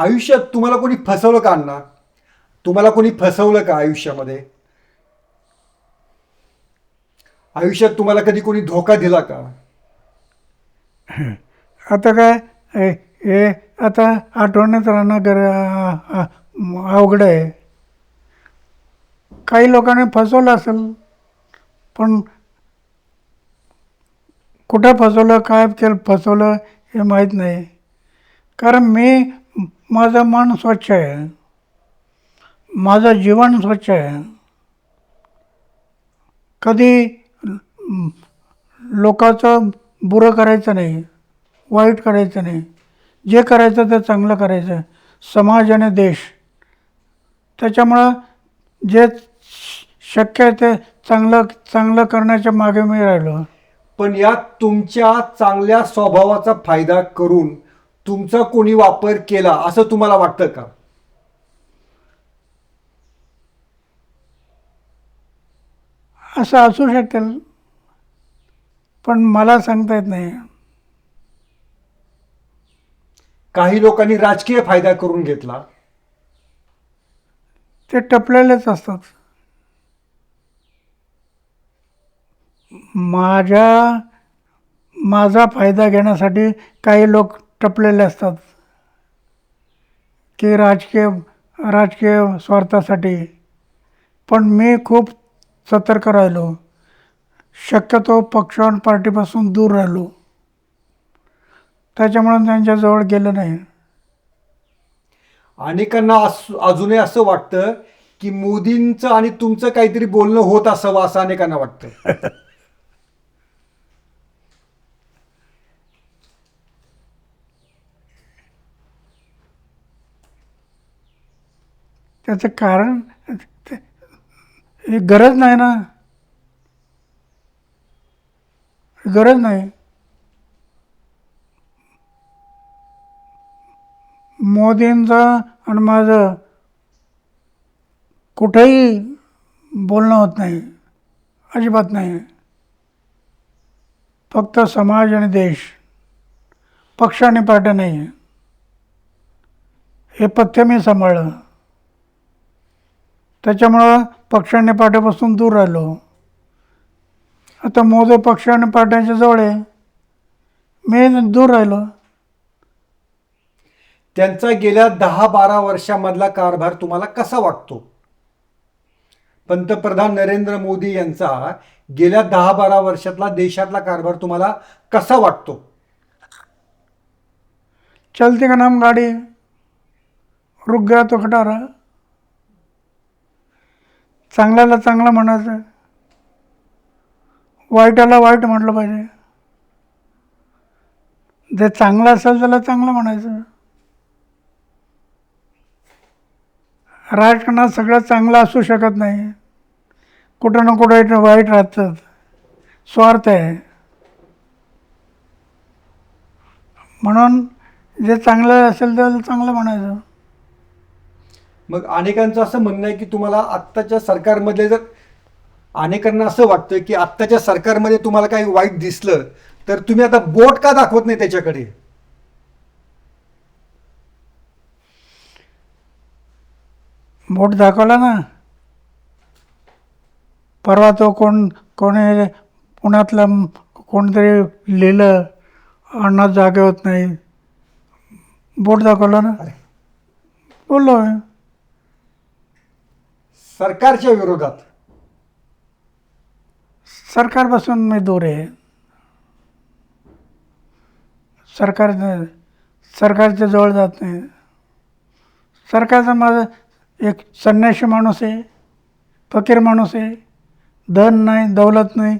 आयुष्यात तुम्हाला कोणी फसवलं का अण्णा? तुम्हाला कोणी फसवलं का आयुष्यामध्ये? आयुष्यात तुम्हाला कधी कोणी धोका दिला का? आता काय? हे हे आता आठवणीत राहणं गर आ- आ- अवघड आहे. काही लोकांनी फसवलं असेल पण कुठं फसवलं काय केलं फसवलं हे माहीत नाही. कारण मी माझं मन स्वच्छ आहे. माझं जीवन स्वच्छ आहे. कधी लोकाचं बुरं करायचं नाही वाईट करायचं नाही. जे करायचं ते चांगलं करायचं. समाज आणि देश. त्याच्यामुळं जे शक्य आहे ते चांगलं चांगलं करण्याच्या मागे मी राहिलो. पण यात तुमच्या चांगल्या स्वभावाचा फायदा करून तुमचा कोणी वापर केला असं तुम्हाला वाटतं का? असं असू शकेल. पण मला सांगता येत नाही. काही लोकांनी राजकीय फायदा करून घेतला. ते टपलेलेच असतात. माझ्या माझा फायदा घेण्यासाठी काही लोक टपलेले असतात. की राजकीय राजकीय स्वार्थासाठी. पण मी खूप सतर्क राहिलो. शक्यतो पक्ष आणि पार्टीपासून दूर राहिलो. त्याच्यामुळे त्यांच्याजवळ गेलं नाही. अनेकांना अस- अजूनही असं वाटतं की मोदींचं आणि तुमचं काहीतरी बोलणं होत असावं असं अनेकांना वाटतं. त्याचं कारण गरज नाही ना. गरज नाही. मोदींचा आणि माझं कुठेही बोलणं होत नाही. अजिबात नाही. फक्त समाज आणि देश. पक्ष आणि पार्ट्या नाही. हे पथ्य मी सांभाळलं. त्याच्यामुळं पक्ष आणि पार्ट्यापासून दूर राहिलो. आता मोदी पक्ष आणि पार्ट्याच्या जवळ आहे. मी दूर राहिलो. त्यांचा गेल्या दहा बारा वर्षामधला कारभार तुम्हाला कसा वाटतो? पंतप्रधान नरेंद्र मोदी यांचा गेल्या दहा बारा वर्षातला देशातला कारभार तुम्हाला कसा वाटतो? चलती का नाम गाडी? रुक गया तो खटारा चांगल्याला चांगलं म्हणायचं. वाईटाला वाईट म्हटलं पाहिजे. जे चांगलं असेल त्याला चांगलं म्हणायचं. राजकारणात सगळं चांगलं असू शकत नाही. कुठं ना कुठं वाईट राहतात. स्वार्थ आहे. म्हणून जे चांगलं असेल त्याला चांगलं म्हणायचं. मग अनेकांचं असं म्हणणं आहे की तुम्हाला आत्ताच्या सरकारमधले जर अनेकांना असं वाटतं की आत्ताच्या सरकारमध्ये तुम्हाला काही वाईट दिसलं तर तुम्ही आता बोट का दाखवत नाही त्याच्याकडे बोट दाखवला ना परवा तो कोण कोणी पुण्यातलं कोणतरी लिहिलं अण्णा जागे होत नाही बोट दाखवला ना. बोललो. सरकारच्या विरोधात. सरकारपासून मी दूर आहे. सरकार सरकारच्या जवळ जात नाही. सरकारचा माझा एक संन्याशी माणूस आहे फकीर माणूस आहे. धन नाही दौलत नाही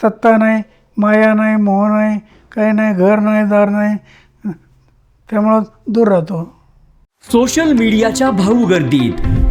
सत्ता नाही माया नाही मोह नाही काही नाही घर नाही दार नाही. त्यामुळं दूर राहतो. सोशल मीडियाच्या भाऊ गर्दीत.